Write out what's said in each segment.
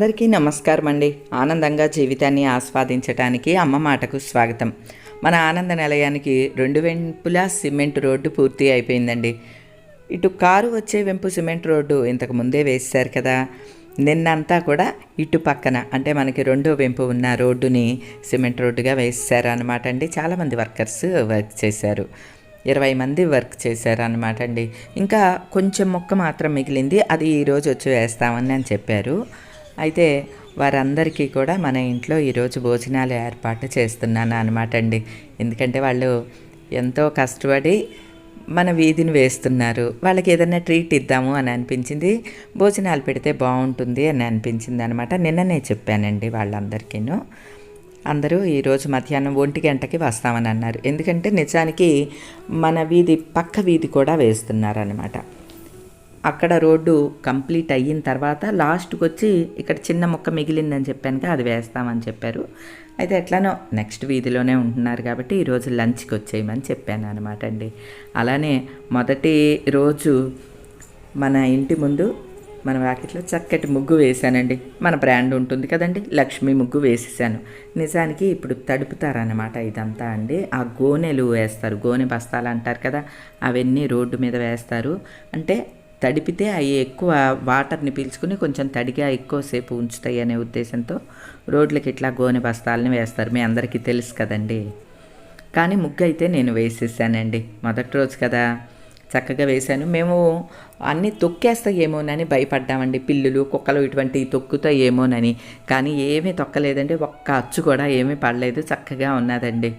అందరికీ నమస్కారం అండి. ఆనందంగా జీవితాన్ని ఆస్వాదించడానికి అమ్మ మాటకు స్వాగతం. మన ఆనంద నిలయానికి రెండు వెంపులా సిమెంట్ రోడ్డు పూర్తి అయిపోయిందండి. ఇటు కారు వచ్చే వెంపు సిమెంట్ రోడ్డు ఇంతకు ముందే వేశారు కదా. నిన్నంతా కూడా ఇటు పక్కన అంటే మనకి రెండో వెంపు ఉన్న రోడ్డుని సిమెంట్ రోడ్డుగా వేశారు అనమాట అండి. చాలామంది వర్కర్స్ వర్క్ చేశారు. ఇరవై మంది వర్క్ చేశారు అనమాట అండి. ఇంకా కొంచెం మొక్క మాత్రం మిగిలింది. అది ఈరోజు వచ్చి వేస్తామని అని చెప్పారు. అయితే వారందరికీ కూడా మన ఇంట్లో ఈరోజు భోజనాలు ఏర్పాటు చేస్తున్నాను అనమాట అండి. ఎందుకంటే వాళ్ళు ఎంతో కష్టపడి మన వీధిని వేస్తున్నారు. వాళ్ళకి ఏదైనా ట్రీట్ ఇద్దాము అని అనిపించింది. భోజనాలు పెడితే బాగుంటుంది అని అనిపించింది అనమాట నిన్ననే చెప్పానండి వాళ్ళందరికీను. అందరూ ఈరోజు మధ్యాహ్నం ఒంటి గంటకి వస్తామని అన్నారు. ఎందుకంటే నిజానికి మన వీధి పక్క వీధి కూడా వేస్తున్నారనమాట అక్కడ రోడ్డు కంప్లీట్ అయిన తర్వాత లాస్ట్కి వచ్చి ఇక్కడ చిన్న మొక్క మిగిలిందని చెప్పాను అది వేస్తామని చెప్పారు. అయితే ఎట్లానో నెక్స్ట్ వీధిలోనే ఉంటున్నారు కాబట్టి ఈరోజు లంచ్కి వచ్చేయమని చెప్పాను అనమాట అండి. అలానే మొదటి రోజు మన ఇంటి ముందు మన వాకిట్లో చక్కటి ముగ్గు వేశానండి. మన బ్రాండ్ ఉంటుంది కదండి లక్ష్మీ ముగ్గు వేసేసాను. నిజానికి ఇప్పుడు తడుపుతారనమాట ఇదంతా అండి. ఆ గోనెలు వేస్తారు గోనె బస్తాలు అంటారు కదా అవన్నీ రోడ్డు మీద వేస్తారు. అంటే తడిపితే అవి ఎక్కువ వాటర్ని పీల్చుకుని కొంచెం తడిగా ఎక్కువసేపు ఉంచుతాయి అనే ఉద్దేశంతో రోడ్లకి ఇట్లా గోనె బస్తాలని వేస్తారు. మీ అందరికీ తెలుసు కదండి. కానీ ముగ్గు అయితే నేను వేసేసానండి. మొదటి రోజు కదా చక్కగా వేశాను. మేము అన్నీ తొక్కేస్తాయేమోనని భయపడ్డామండి. పిల్లులు కుక్కలు ఇటువంటివి తొక్కుతాయేమోనని. కానీ ఏమీ తొక్కలేదండి. ఒక్క అచ్చు కూడా ఏమీ పడలేదు. చక్కగా ఉన్నదండి.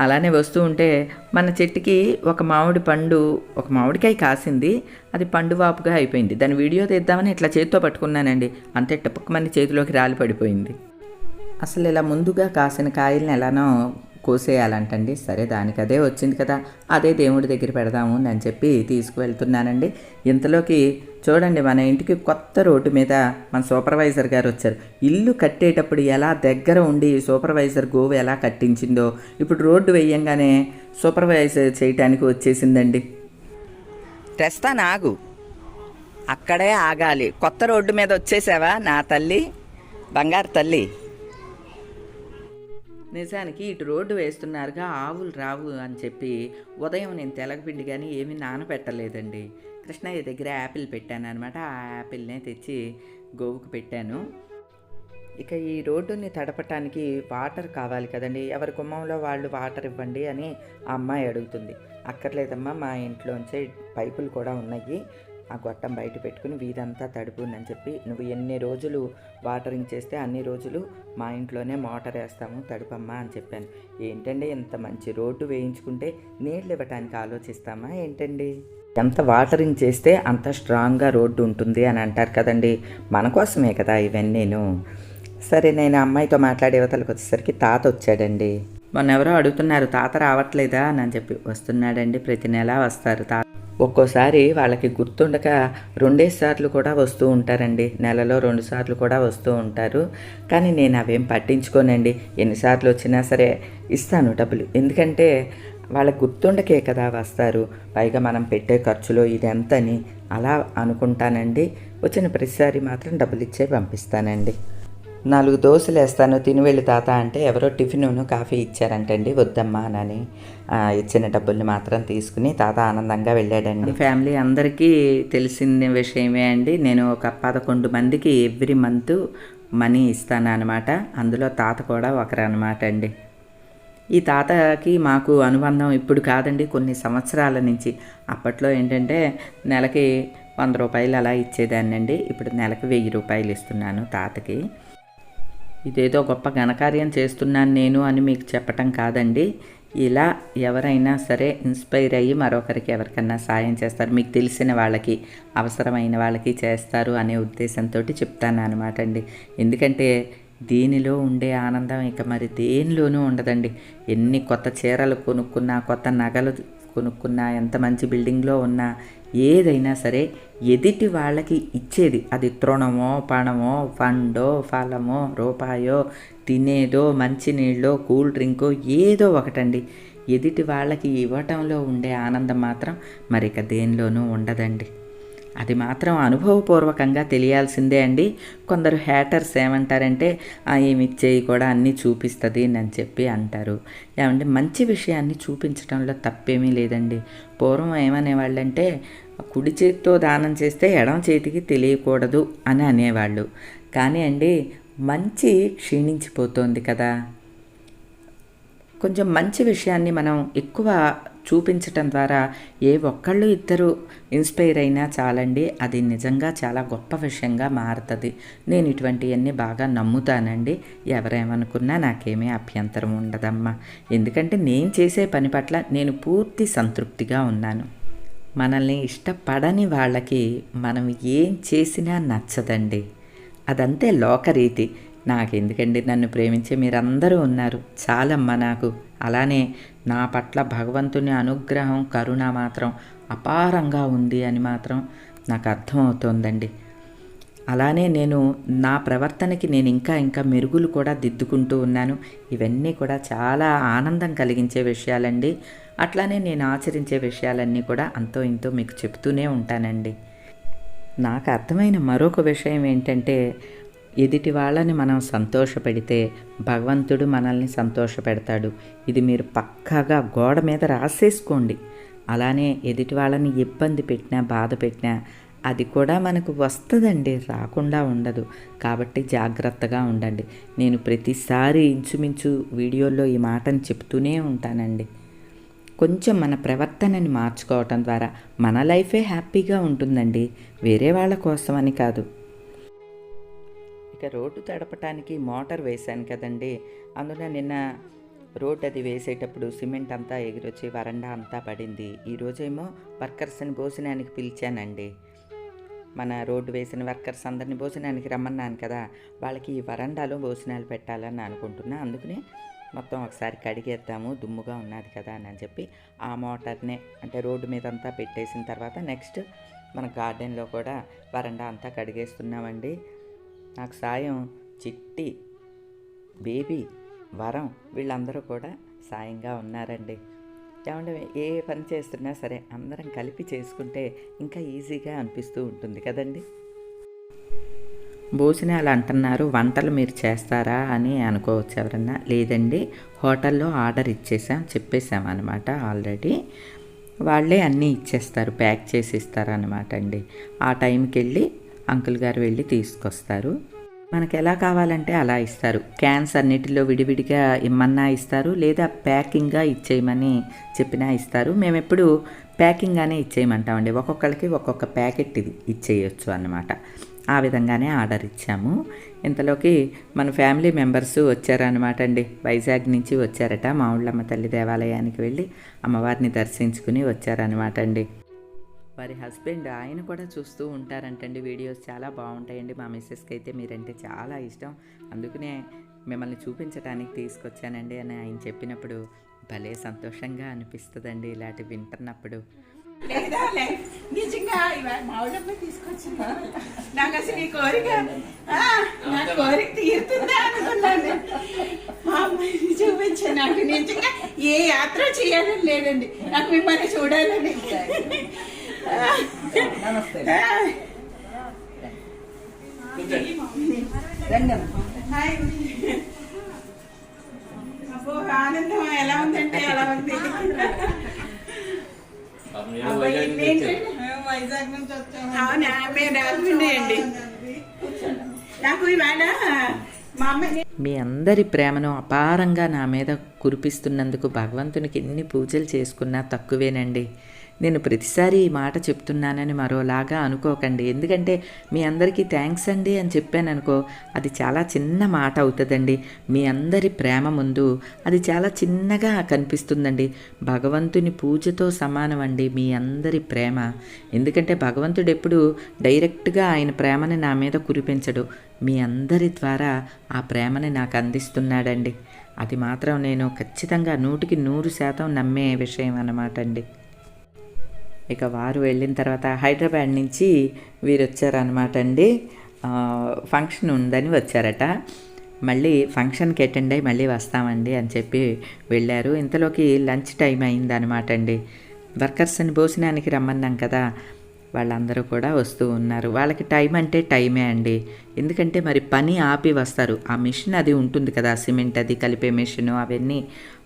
అలానే వస్తూ ఉంటే మన చెట్టుకి ఒక మామిడి పండు ఒక మామిడికాయ కాసింది అది పండు వాపుగా అయిపోయింది. దాని వీడియో తీద్దామని ఇట్లా చేతితో పట్టుకున్నానండి. అంతే టపక్కమని చేతిలోకి రాలి పడిపోయింది. అసలు ఇలా ముందుగా కాసిన కాయల్ని ఎలానో కోసేయాలంటండి. సరే దానికి అదే వచ్చింది కదా. అదే దేవుడి దగ్గర పెడదాము అని చెప్పి తీసుకువెళ్తున్నానండి. ఇంతలోకి చూడండి మన ఇంటికి కొత్త రోడ్డు మీద మన సూపర్వైజర్ గారు వచ్చారు. ఇల్లు కట్టేటప్పుడు ఎలా దగ్గర ఉండి సూపర్వైజర్ గోవు ఎలా కట్టించిందో ఇప్పుడు రోడ్డు వేయంగానే సూపర్వైజర్ చేయటానికి వచ్చేసిందండి. తెస్తాను నాగు. అక్కడే ఆగాలి. కొత్త రోడ్డు మీద వచ్చేసావా నా తల్లి? బంగారు తల్లి. నిజానికి ఇటు రోడ్డు వేస్తున్నారుగా ఆవులు రావు అని చెప్పి ఉదయం నేను తెలగపిండి కానీ ఏమీ నానబెట్టలేదండి కృష్ణయ్య దగ్గర యాపిల్ పెట్టాను అనమాట ఆ యాపిల్నే తెచ్చి గోవుకు పెట్టాను. ఇక ఈ రోడ్డుని తడపటానికి వాటర్ కావాలి కదండి. ఎవరి కుమ్మంలో వాళ్ళు వాటర్ ఇవ్వండి అని ఆ అమ్మాయి అడుగుతుంది. అక్కర్లేదమ్మా మా ఇంట్లోంచే పైపులు కూడా ఉన్నాయి. ఆ గొట్టం బయట పెట్టుకుని వీధంతా తడుపునని చెప్పి నువ్వు ఎన్ని రోజులు వాటరింగ్ చేస్తే అన్ని రోజులు మా ఇంట్లోనే మోటార్ వేస్తాము తడుపమ్మా అని చెప్పాను. ఏంటండి ఇంత మంచి రోడ్డు వేయించుకుంటే నీళ్ళు ఇవ్వటానికి ఆలోచిస్తామా? ఏంటండి? ఎంత వాటరింగ్ చేస్తే అంత స్ట్రాంగ్గా రోడ్డు ఉంటుంది అని అంటారు కదండి. మన కోసమే కదా ఇవన్నీను. సరే నేను అమ్మాయితో మాట్లాడే యువతలకు వచ్చేసరికి తాత వచ్చాడండి. మొన్న ఎవరో అడుగుతున్నారు తాత రావట్లేదా? అని చెప్పి వస్తున్నాడండి ప్రతి నెల వస్తారు తాత ఒక్కోసారి వాళ్ళకి గుర్తుండక రెండేసార్లు కూడా వస్తూ ఉంటారండి. నెలలో రెండు సార్లు కూడా వస్తూ ఉంటారు. కానీ నేను అవేం పట్టించుకోనండి. ఎన్నిసార్లు వచ్చినా సరే ఇస్తాను డబ్బులు. ఎందుకంటే వాళ్ళకి గుర్తుండకే కదా వస్తారు. పైగా మనం పెట్టే ఖర్చులో ఇది అలా అనుకుంటానండి. వచ్చిన ప్రతిసారి మాత్రం డబ్బులు ఇచ్చే పంపిస్తానండి. నాలుగు దోశలు వేస్తాను తిని వెళ్ళి తాత అంటే ఎవరో టిఫిన్ కాఫీ ఇచ్చారంటండి వద్దమ్మా అని ఇచ్చిన డబ్బుల్ని మాత్రం తీసుకుని తాత ఆనందంగా వెళ్ళాడండి. ఫ్యామిలీ అందరికీ తెలిసిన విషయమే అండి. నేను ఒక పదకొండు మందికి ఎవ్రీ మంత్ మనీ ఇస్తాను అనమాట అందులో తాత కూడా ఒకరు అనమాట అండి. ఈ తాతకి మాకు అనుబంధం ఇప్పుడు కాదండి కొన్ని సంవత్సరాల నుంచి. అప్పట్లో ఏంటంటే నెలకి వంద రూపాయలు అలా ఇచ్చేదాన్నండి. ఇప్పుడు నెలకు వెయ్యి రూపాయలు ఇస్తున్నాను తాతకి. ఇదేదో గొప్ప ఘనకార్యం చేస్తున్నాను నేను అని మీకు చెప్పటం కాదండి. ఇలా ఎవరైనా సరే ఇన్స్పైర్ అయ్యి మరొకరికి ఎవరికన్నా సాయం చేస్తారు. మీకు తెలిసిన వాళ్ళకి అవసరమైన వాళ్ళకి చేస్తారు అనే ఉద్దేశంతో చెప్తాను అనమాట అండి. ఎందుకంటే దీనిలో ఉండే ఆనందం ఇక మరి దేనిలోనూ ఉండదండి. ఎన్ని కొత్త చీరలు కొనుక్కున్నా కొత్త నగలు కొనుక్కున్నా ఎంత మంచి బిల్డింగ్లో ఉన్నా ఏదైనా సరే ఎదుటి వాళ్ళకి ఇచ్చేది. అది తృణమో పణమో పండో ఫలమో రూపాయో తినేదో మంచినీళ్ళో కూల్ డ్రింకో ఏదో ఒకటండి. ఎదుటి వాళ్ళకి ఇవ్వటంలో ఉండే ఆనందం మాత్రం మరిక దేనిలోనూ ఉండదండి. అది మాత్రం అనుభవపూర్వకంగా తెలియాల్సిందే అండి. కొందరు హ్యాటర్స్ ఏమంటారంటే ఏమి ఇచ్చేయి కూడా అన్నీ చూపిస్తుంది అని చెప్పి అంటారు. ఏమంటే మంచి విషయాన్ని చూపించడంలో తప్పేమీ లేదండి. పూర్వం ఏమనేవాళ్ళంటే కుడి చేతితో దానం చేస్తే ఎడమ చేతికి తెలియకూడదు అని అనేవాళ్ళు. కానీ అండి మంచి క్షీణించిపోతోంది కదా. కొంచెం మంచి విషయాన్ని మనం ఎక్కువ చూపించటం ద్వారా ఏ ఒక్కళ్ళు ఇద్దరు ఇన్స్పైర్ అయినా చాలండి. అది నిజంగా చాలా గొప్ప విషయంగా మారుతుంది. నేను ఇటువంటివన్నీ బాగా నమ్ముతానండి. ఎవరేమనుకున్నా నాకేమీ అభ్యంతరం ఉండదమ్మా. ఎందుకంటే నేను చేసే పని పట్ల నేను పూర్తి సంతృప్తిగా ఉన్నాను. మనల్ని ఇష్టపడని వాళ్ళకి మనం ఏం చేసినా నచ్చదండి. అదంతే లోకరీతి. నాకెందుకండి నన్ను ప్రేమించే మీరందరూ ఉన్నారు. చాలమ్మా నాకు. అలానే నా పట్ల భగవంతుని అనుగ్రహం కరుణ మాత్రం అపారంగా ఉంది అని మాత్రం నాకు అర్థమవుతోందండి అలానే నేను నా ప్రవర్తనకి నేను ఇంకా ఇంకా మెరుగులు కూడా దిద్దుకుంటూ ఉన్నాను. ఇవన్నీ కూడా చాలా ఆనందం కలిగించే విషయాలండి. అట్లానే నేను ఆచరించే విషయాలన్నీ కూడా అంతో ఇంతో మీకు చెప్తూనే ఉంటానండి. నాకు అర్థమైన మరొక విషయం ఏంటంటే ఎదుటి వాళ్ళని మనం సంతోషపెడితే భగవంతుడు మనల్ని సంతోషపెడతాడు. ఇది మీరు పక్కాగా గోడ మీద రాసేసుకోండి. అలానే ఎదుటి వాళ్ళని ఇబ్బంది పెట్టినా బాధ పెట్టినా అది కూడా మనకు వస్తుందండి రాకుండా ఉండదు. కాబట్టి జాగ్రత్తగా ఉండండి. నేను ప్రతిసారి ఇంచుమించు వీడియోల్లో ఈ మాటను చెప్తూనే ఉంటానండి. కొంచెం మన ప్రవర్తనని మార్చుకోవటం ద్వారా మన లైఫే హ్యాపీగా ఉంటుందండి. వేరే వాళ్ళ కోసమని కాదు. ఇక రోడ్డు తడపటానికి మోటార్ వేశాను కదండి. అందులో నిన్న రోడ్ అది వేసేటప్పుడు సిమెంట్ అంతా ఎగిరొచ్చి వరండా అంతా పడింది. ఈరోజేమో వర్కర్స్ని భోజనానికి పిలిచానండి. మన రోడ్డు వేసిన వర్కర్స్ అందరిని భోజనానికి రమ్మన్నాను కదా. వాళ్ళకి ఈ వరండాలో భోజనాలు పెట్టాలని అనుకుంటున్నా. అందుకనే మొత్తం ఒకసారి కడిగేద్దాము దుమ్ముగా ఉన్నది కదా అని చెప్పి ఆ మోటార్నే అంటే రోడ్డు మీద అంతా పెట్టేసిన తర్వాత నెక్స్ట్ మన గార్డెన్లో కూడా వరండా అంతా కడిగేస్తున్నామండి. నాకు సాయం చిట్టి బేబీ వరం వీళ్ళందరూ కూడా సాయంగా ఉన్నారండి. ఏమంటే ఏ పని చేస్తున్నా సరే అందరం కలిపి చేసుకుంటే ఇంకా ఈజీగా అనిపిస్తూ ఉంటుంది కదండి. భోజనాలు అంటున్నారు వంటలు మీరు చేస్తారా అని అనుకోవచ్చు ఎవరన్నా? లేదండి హోటల్లో ఆర్డర్ ఇచ్చేసాం చెప్పేసాం అనమాట ఆల్రెడీ. వాళ్ళే అన్నీ ఇచ్చేస్తారు ప్యాక్ చేసి ఇస్తారు అనమాట అండి. ఆ టైంకి వెళ్ళి అంకుల్ గారు వెళ్ళి తీసుకొస్తారు. మనకు ఎలా కావాలంటే అలా ఇస్తారు. క్యాన్స్ అన్నిటిలో విడివిడిగా ఇమ్మన్నా ఇస్తారు లేదా ప్యాకింగ్గా ఇచ్చేయమని చెప్పినా ఇస్తారు. మేము ఎప్పుడు ప్యాకింగ్గానే ఇచ్చేయమంటామండి. ఒక్కొక్కరికి ఒక్కొక్క ప్యాకెట్ ఇది ఇచ్చేయచ్చు అన్నమాట. ఆ విధంగానే ఆర్డర్ ఇచ్చాము. ఇంతలోకి మన ఫ్యామిలీ మెంబర్స్ వచ్చారనమాట అండి. వైజాగ్ నుంచి వచ్చారట మా ఊళ్ళమ్మ తల్లి దేవాలయానికి వెళ్ళి అమ్మవారిని దర్శించుకుని వచ్చారనమాట అండి. వారి హస్బెండ్ ఆయన కూడా చూస్తూ ఉంటారంటండి వీడియోస్. చాలా బాగుంటాయండి మా మిస్సెస్కి అయితే మీరంటే చాలా ఇష్టం. అందుకనే మిమ్మల్ని చూపించడానికి తీసుకొచ్చానండి అని ఆయన చెప్పినప్పుడు భలే సంతోషంగా అనిపిస్తుందండి ఇలాంటి వింటున్నప్పుడు. లేదా నిజంగా తీసుకొచ్చిందా? నాకు అసలు ఈ కోరిక నా కోరిక తీరుతుందా అనుకున్నాను. మా అమ్మాయిని చూపించే నాకు నిజంగా ఏ యాత్ర చేయాలని లేదండి. నాకు మిమ్మల్ని చూడాలని. నమస్తే ఆనందం ఎలా ఉందంటే ఎలా ఉంది వైజాగ్ నుంచి వచ్చాము అవునా మేము రాజమండ్రి అండి నాకు ఇవాళ మీ అందరి ప్రేమను అపారంగా నా మీద కురిపిస్తున్నందుకు భగవంతునికి ఎన్ని పూజలు చేసుకున్నా తక్కువేనండి. నేను ప్రతిసారి ఈ మాట చెప్తున్నానని మరోలాగా అనుకోకండి. ఎందుకంటే మీ అందరికీ థ్యాంక్స్ అండి అని చెప్పాను అనుకో అది చాలా చిన్న మాట అవుతుందండి. మీ అందరి ప్రేమ ముందు అది చాలా చిన్నగా కనిపిస్తుందండి. భగవంతుని పూజతో సమానం అండి మీ అందరి ప్రేమ. ఎందుకంటే భగవంతుడు ఎప్పుడు డైరెక్ట్గా ఆయన ప్రేమని నా మీద కురిపించడు. మీ అందరి ద్వారా ఆ ప్రేమని నాకు అందిస్తున్నాడండి. అది మాత్రం నేను ఖచ్చితంగా నూటికి నూరు శాతం నమ్మే విషయం అన్నమాట అండి ఇక వారు వెళ్ళిన తర్వాత హైదరాబాద్ నుంచి వీరు వచ్చారనమాట అండి. ఫంక్షన్ ఉందని వచ్చారట. మళ్ళీ ఫంక్షన్కి అటెండ్ అయ్యి మళ్ళీ వస్తామండి అని చెప్పి వెళ్ళారు. ఇంతలోకి లంచ్ టైం అయిందనమాట అండి. వర్కర్స్ని భోజనానికి రమ్మన్నాం కదా వాళ్ళందరూ కూడా వస్తూ ఉన్నారు. వాళ్ళకి టైం అంటే టైమే అండి. ఎందుకంటే మరి పని ఆపి వస్తారు. ఆ మిషన్ అది ఉంటుంది కదా సిమెంట్ అది కలిపే మిషన్ అవన్నీ.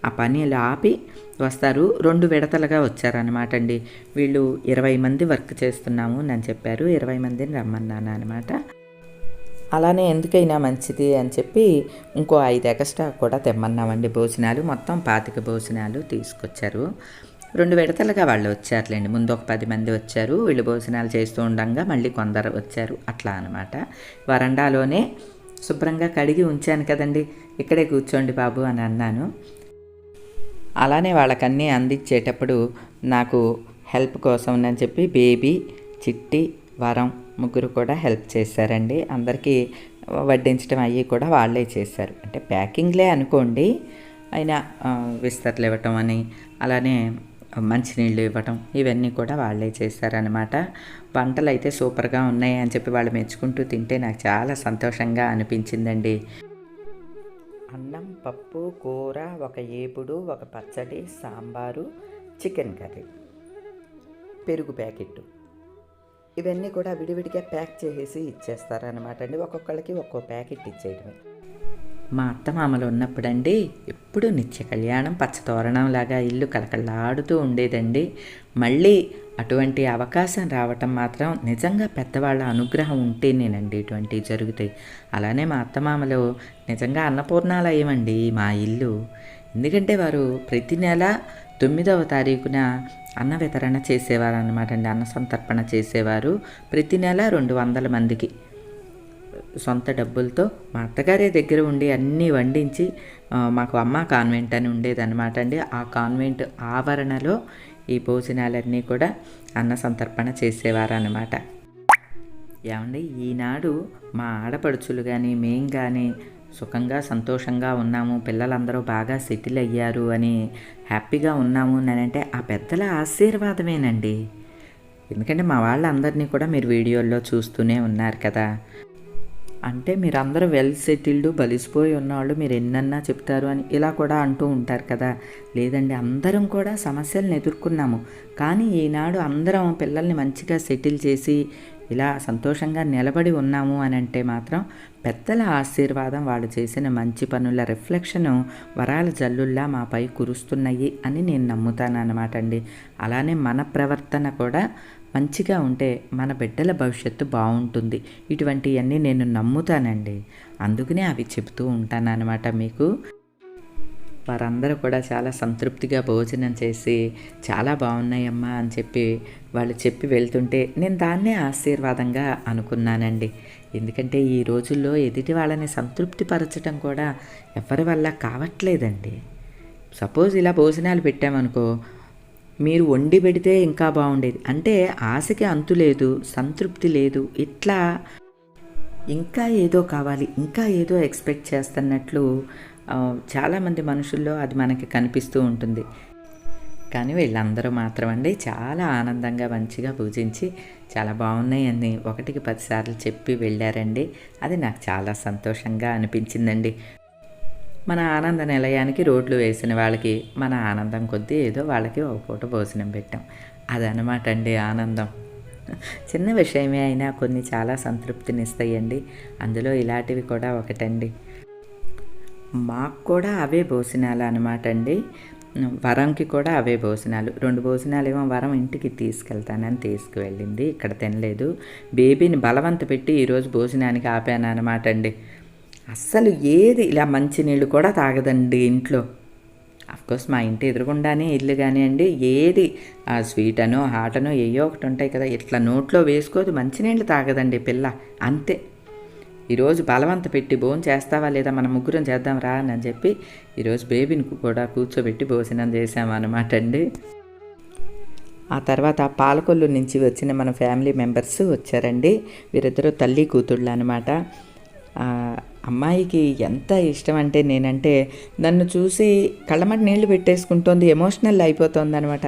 ఆ పని అలా ఆపి వస్తారు. రెండు విడతలుగా వచ్చారనమాట అండి వీళ్ళు ఇరవై మంది వర్క్ చేస్తున్నాము అని చెప్పారు. ఇరవై మందిని రమ్మన్నాను అనమాట అలానే ఎందుకైనా మంచిది అని చెప్పి ఇంకో ఐదు ఎక్స్ట్రా కూడా తెమ్మన్నామండి భోజనాలు. మొత్తం పాతిక భోజనాలు తీసుకొచ్చారు. రెండు విడతలుగా వాళ్ళు వచ్చారులేండి. ముందు ఒక పది మంది వచ్చారు. వీళ్ళు భోజనాలు చేస్తూ ఉండగా మళ్ళీ కొందరు వచ్చారు. అట్లా అనమాట వరండాలోనే శుభ్రంగా కడిగి ఉంచాను కదండి. ఇక్కడే కూర్చోండి బాబు అని అన్నాను. అలానే వాళ్ళకన్నీ అందించేటప్పుడు నాకు హెల్ప్ కోసం అని చెప్పి బేబీ చిట్టి వరం ముగ్గురు కూడా హెల్ప్ చేశారండి. అందరికీ వడ్డించడం అయ్యి కూడా వాళ్ళే చేశారు. అంటే ప్యాకింగ్లే అనుకోండి అయినా విస్తర్లు ఇవ్వటం అని అలానే మంచినీళ్ళు ఇవ్వటం ఇవన్నీ కూడా వాళ్ళే చేశారనమాట వంటలు అయితే సూపర్గా ఉన్నాయి అని చెప్పి వాళ్ళు మెచ్చుకుంటూ తింటే నాకు చాలా సంతోషంగా అనిపించిందండి. అన్నం పప్పు కూర ఒక ఏపుడు ఒక పచ్చడి సాంబారు చికెన్ కర్రీ. పెరుగు ప్యాకెట్ ఇవన్నీ కూడా విడివిడిగా ప్యాక్ చేసేసి ఇచ్చేస్తారనమాట అండి. ఒక్కొక్కళ్ళకి ఒక్కో ప్యాకెట్ ఇచ్చేయడమే. మా అత్తమామలు ఉన్నప్పుడండి ఎప్పుడు నిత్య కళ్యాణం పచ్చతోరణం లాగా ఇల్లు కలకల్లాడుతూ ఉండేదండి. మళ్ళీ అటువంటి అవకాశం రావటం మాత్రం నిజంగా పెద్దవాళ్ళ అనుగ్రహం ఉంటేనేనండి ఇటువంటివి జరుగుతాయి. అలానే మా అత్తమామలు నిజంగా అన్నపూర్ణాలయమండి మా ఇల్లు. ఎందుకంటే వారు ప్రతి నెల తొమ్మిదవ తారీఖున అన్న వితరణ చేసేవారు అనమాట అండి అన్న సంతర్పణ చేసేవారు. ప్రతి నెల రెండు వందల మందికి సొంత డబ్బులతో మా అత్తగారి దగ్గర ఉండి అన్నీ వండించి మాకు అమ్మ కాన్వెంట్ అని ఉండేదన్నమాట అండి ఆ కాన్వెంట్ ఆవరణలో ఈ భోజనాలన్నీ కూడా అన్న సంతర్పణ చేసేవారన్నమాట. ఏమండి ఈనాడు మా ఆడపడుచులు కానీ మేం కానీ సుఖంగా సంతోషంగా ఉన్నాము పిల్లలందరూ బాగా సెటిల్ అయ్యారు అని హ్యాపీగా ఉన్నాము అని అంటే ఆ పెద్దల ఆశీర్వాదమేనండి. ఎందుకంటే మా వాళ్ళందరినీ కూడా మీరు వీడియోల్లో చూస్తూనే ఉన్నారు కదా. అంటే మీరందరూ వెల్ సెటిల్డ్ బలిసిపోయి ఉన్నవాళ్ళు మీరు ఎన్నన్నా చెప్తారు అని ఇలా కూడా అంటూ ఉంటారు కదా. లేదండి అందరం కూడా సమస్యలను ఎదుర్కొన్నాము. కానీ ఈనాడు అందరం పిల్లల్ని మంచిగా సెటిల్ చేసి ఇలా సంతోషంగా నిలబడి ఉన్నాము అని అంటే మాత్రం పెద్దల ఆశీర్వాదం వాళ్ళు చేసిన మంచి పనుల రిఫ్లెక్షను వరాల జల్లుల్లా మాపై కురుస్తున్నాయి అని నేను నమ్ముతాను అనమాట అండి. అలానే మన ప్రవర్తన కూడా మంచిగా ఉంటే మన బిడ్డల భవిష్యత్తు బాగుంటుంది. ఇటువంటివన్నీ నేను నమ్ముతానండి. అందుకనే అవి చెబుతూ ఉంటాను అనమాట మీకు. వారందరూ కూడా చాలా సంతృప్తిగా భోజనం చేసి చాలా బాగున్నాయమ్మా అని చెప్పి వాళ్ళు చెప్పి వెళ్తుంటే నేను దాన్నే ఆశీర్వాదంగా అనుకున్నానండి. ఎందుకంటే ఈ రోజుల్లో ఎదుటి వాళ్ళని సంతృప్తిపరచడం కూడా ఎవరి వల్ల కావట్లేదండి. సపోజ్ ఇలా భోజనాలు పెట్టామనుకో మీరు వండి పెడితే ఇంకా బాగుండేది. అంటే ఆశకి అంతు లేదు సంతృప్తి లేదు ఇట్లా ఇంకా ఏదో కావాలి ఇంకా ఏదో ఎక్స్పెక్ట్ చేస్తున్నట్లు చాలామంది మనుషుల్లో అది మనకి కనిపిస్తూ ఉంటుంది. కానీ వీళ్ళందరూ మాత్రం అండి చాలా ఆనందంగా మంచిగా పూజించి చాలా బాగున్నాయి అని ఒకటికి పదిసార్లు చెప్పి వెళ్ళారండి. అది నాకు చాలా సంతోషంగా అనిపించిందండి. మన ఆనంద నిలయానికి రోడ్లు వేసిన వాళ్ళకి మన ఆనందం కొద్దీ ఏదో వాళ్ళకి ఒక పూట భోజనం పెట్టాం. అదనమాట అండి ఆనందం. చిన్న విషయమే అయినా కొన్ని చాలా సంతృప్తినిస్తాయండి. అందులో ఇలాంటివి కూడా ఒకటండి. మాకు కూడా అవే భోజనాలు అనమాట అండి. వరంకి కూడా అవే భోజనాలు. రెండు భోజనాలు ఏమో వరం ఇంటికి తీసుకెళ్తానని తీసుకువెళ్ళింది. ఇక్కడ తినలేదు. బేబీని బలవంత పెట్టి ఈరోజు భోజనానికి ఆపాను అనమాట అండి. అస్సలు ఏది ఇలా మంచినీళ్ళు కూడా తాగదండి ఇంట్లో. అఫ్కోర్స్ మా ఇంటి ఎదురుగుండానే ఇల్లు కానివ్వండి ఏది ఆ స్వీట్ అనో హాట్ అనో ఏయో ఒకటి ఉంటాయి కదా. ఇట్లా నోట్లో వేసుకోదు మంచినీళ్ళు తాగదండి పిల్ల. అంతే. ఈరోజు బలవంత పెట్టి భోజనం చేస్తావా లేదా మనం ముగ్గురం చేద్దాం రా అని చెప్పి ఈరోజు బేబీని కూడా కూర్చోబెట్టి భోజనం చేసామన్నమాట అండి. ఆ తర్వాత పాలకొల్లు నుంచి వచ్చిన మన ఫ్యామిలీ మెంబర్స్ వచ్చారండి. వీరిద్దరూ తల్లి కూతుళ్ళు అనమాట అమ్మాయికి ఎంత ఇష్టం అంటే నేనంటే నన్ను చూసి కళ్ళమట నీళ్ళు పెట్టేసుకుంటోంది ఎమోషనల్ అయిపోతుంది అనమాట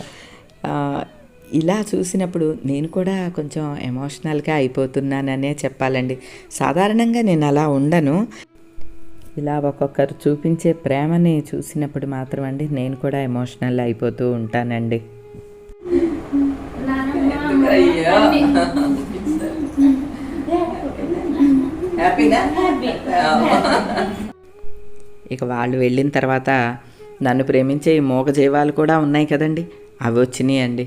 ఇలా చూసినప్పుడు నేను కూడా కొంచెం ఎమోషనల్గా అయిపోతున్నాననే చెప్పాలండి. సాధారణంగా నేను అలా ఉండను. ఇలా ఒక్కొక్కరు చూపించే ప్రేమని చూసినప్పుడు మాత్రం అండి నేను కూడా ఎమోషనల్ అయిపోతూ ఉంటానండి నానమ్మ అయ్యో హ్యాపీనా ఇక వాళ్ళు వెళ్ళిన తర్వాత నన్ను ప్రేమించే ఈ మూగ జీవాలు కూడా ఉన్నాయి కదండి. అవి వచ్చినాయి అండి.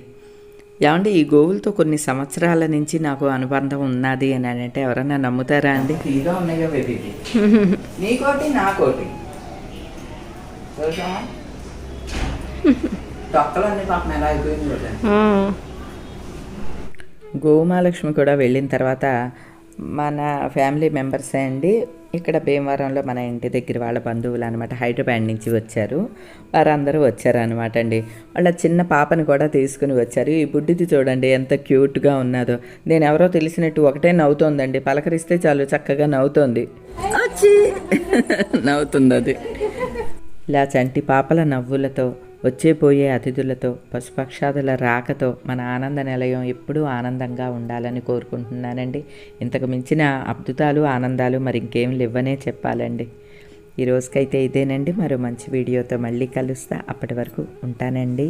ఏమండి ఈ గోవులతో కొన్ని సంవత్సరాల నుంచి నాకు అనుబంధం ఉన్నది అని అంటే ఎవరన్నా నమ్ముతారా అండి? నీకోటి నాకోటి. గోమాలక్ష్మి కూడా వెళ్ళిన తర్వాత మన ఫ్యామిలీ మెంబర్సే అండి. ఇక్కడ భీమవరంలో మన ఇంటి దగ్గర వాళ్ళ బంధువులు అనమాట హైదరాబాద్ నుంచి వచ్చారు. వారందరూ వచ్చారు అనమాట అండి. వాళ్ళ చిన్న పాపని కూడా తీసుకుని వచ్చారు. ఈ బుడ్డిది చూడండి ఎంత క్యూట్గా ఉన్నదో. నేను ఎవరో తెలిసినట్టు ఒకటే నవ్వుతోందండి. పలకరిస్తే చాలు చక్కగా నవ్వుతోంది. నవ్వుతుంది అది. ఇలా చంటి పాపల నవ్వులతో వచ్చేపోయే అతిథులతో పశుపక్షాదుల రాకతో మన ఆనంద నిలయం ఎప్పుడూ ఆనందంగా ఉండాలని కోరుకుంటున్నానండి. ఇంతకు మించిన అద్భుతాలు ఆనందాలు మరి ఇంకేం లేవనే చెప్పాలండి. ఈ రోజుకైతే ఇదేనండి. మరో మంచి వీడియోతో మళ్ళీ కలుస్తా. అప్పటి వరకు ఉంటానండి.